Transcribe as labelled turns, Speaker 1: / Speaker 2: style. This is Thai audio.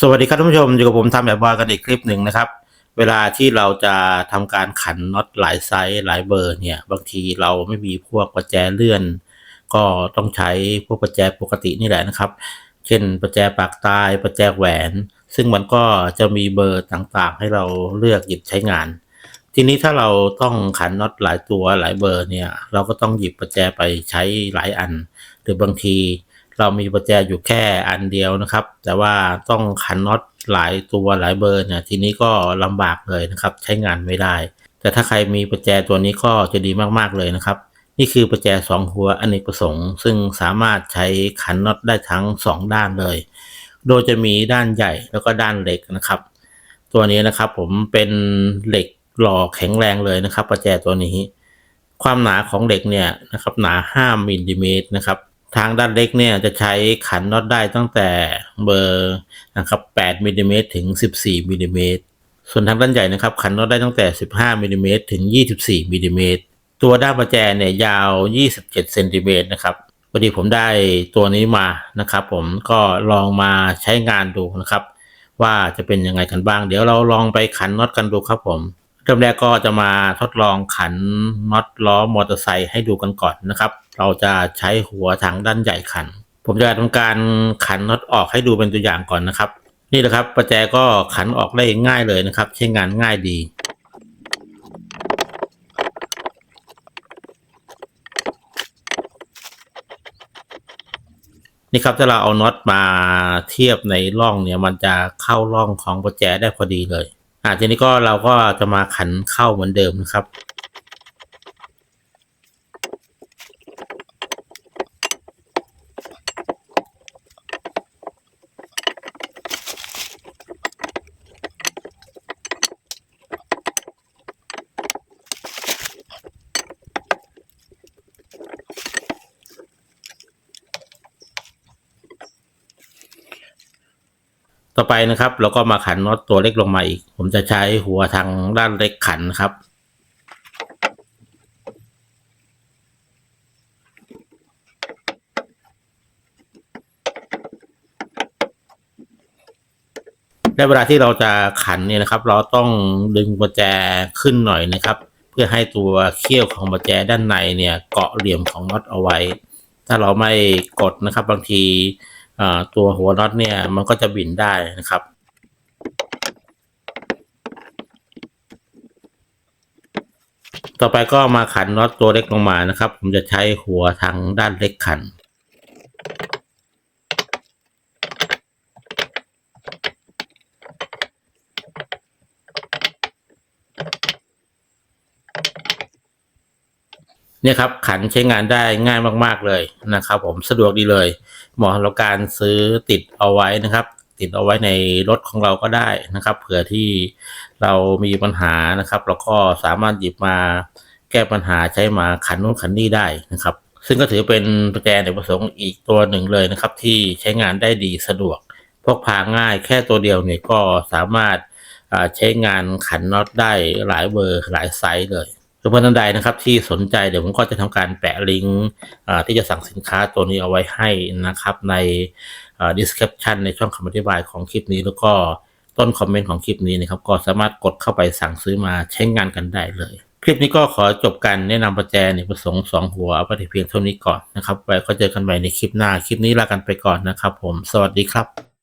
Speaker 1: สวัสดีครับท่านผู้ชมอยู่กับผมทำแบบบอยกันอีกคลิปหนึ่งนะครับ เวลาที่เราจะทำการขันน็อตหลายไซส์หลายเบอร์เนี่ย บางทีเราไม่มีพวกประแจเลื่อน ก็ต้องใช้พวกประแจปกตินี่แหละนะครับ เช่นประแจปากตายประแจแหวน ซึ่งมันก็จะมีเบอร์ต่างๆ ให้เราเลือกหยิบใช้งาน ทีนี้ถ้าเราต้องขันน็อตหลายตัวหลายเบอร์เนี่ย เราก็ต้องหยิบประแจไปใช้หลายอัน หรือบางที เรามีประแจอยู่แค่อันเดียวนะครับ แต่ว่าต้องขันน็อตหลายตัวหลายเบอร์เนี่ยทีนี้ก็ลำบากเลยนะครับ ใช้งานไม่ได้ แต่ถ้าใครมีประแจตัวนี้ก็จะดีมากๆเลยนะครับ นี่คือประแจสองหัวอเนกประสงค์ ซึ่งสามารถใช้ขันน็อตได้ทั้งสองด้านเลย โดยจะมีด้านใหญ่แล้วก็ด้านเล็กนะครับ ตัวนี้นะครับผมเป็นเหล็กหล่อแข็งแรงเลยนะครับ ประแจตัวนี้ ความหนาของเหล็กเนี่ยนะครับหนา 5มิลลิเมตรนะครับ ทางด้านเล็กเนี่ยจะใช้ขันน็อตได้ตั้งแต่เบอร์นะครับ8มิลลิเมตรถึง 14มิลลิเมตรส่วนทางด้านใหญ่นะครับขันน็อตได้ตั้งแต่ 15มิลลิเมตรถึง 24มิลลิเมตรตัวด้านประแจเนี่ยยาว 27เซนติเมตรนะครับพอดีผมได้ตัวนี้มานะครับ ผมก็ลองมาใช้งานดูนะครับ ว่าจะเป็นยังไงกันบ้าง เดี๋ยวเราลองไปขันน็อตกันดูครับผม เริ่มแรกก็จะมาทดลองขันน็อตล้อมอเตอร์ไซค์ให้ดูกันก่อนนะครับ เราจะใช้หัวทางด้านใหญ่ขัน ผมจะทำการขันน็อตออกให้ดูเป็นตัวอย่างก่อนนะครับ นี่แหละครับประแจก็ขันออกได้ง่ายเลยนะครับ ใช้งานง่ายดีนี่ครับถ้าเราเอาน็อตมาเทียบในร่องเนี่ยมันจะเข้าร่องของประแจได้พอดีเลย อ่าทีนี้ก็เราก็จะมาขันเข้าเหมือนเดิมนะครับ อไปนะครับเราก็มาขันน็อตตัวเล็กลงมาอีก ผมจะใช้หัวทางด้านเล็กขันครับ และเวลาที่เราจะขันเนี่ยนะครับ เราต้องดึงประแจขึ้นหน่อยนะครับ เพื่อให้ตัวเขี้ยวของประแจด้านในเนี่ยเกาะเหลี่ยมของน็อตเอาไว้ ถ้าเราไม่กดนะครับบางที ตัวหัวน็อตเนี่ยมันก็จะบินได้นะครับ ต่อไปก็มาขันน็อตตัวเล็กลงมานะครับ ผมจะใช้หัวทางด้านเล็กขัน เนี่ยครับขันใช้งานได้ง่ายมากๆเลยนะครับ ผมสะดวกดีเลยเหมาะสำหรับการซื้อติดเอาไว้นะครับ ติดเอาไว้ในรถของเราก็ได้นะครับเผื่อที่เรามีปัญหานะครับเราก็สามารถหยิบมาแก้ปัญหาใช้มาขันนู่นขันนี่ได้นะครับ ซึ่งก็ถือเป็นประแจในประสงค์อีกตัวหนึ่งเลยนะครับ ที่ใช้งานได้ดีสะดวกพกพาง่ายแค่ตัวเดียวเนี่ยก็สามารถใช้งานขันน็อตได้หลายเบอร์หลายไซส์เลย ทุกคนท่านใดนะครับที่สนใจเดี๋ยวผมก็จะทำการแปะลิงก์ที่จะสั่งสินค้าตัวนี้เอาไว้ให้นะครับใน description ในช่องคำอธิบายของคลิปนี้แล้วก็ต้นคอมเมนต์ของคลิปนี้นะครับก็สามารถกดเข้าไปสั่งซื้อมาใช้งานกันได้เลย คลิปนี้ก็ขอจบการแนะนำประแจในประสงค์สองหัวเอาไปแต่เพียงเท่านี้ก่อนนะครับไว้ก็เจอกันใหม่ในคลิปหน้าคลิปนี้ลากันไปก่อนนะครับ ผมสวัสดีครับ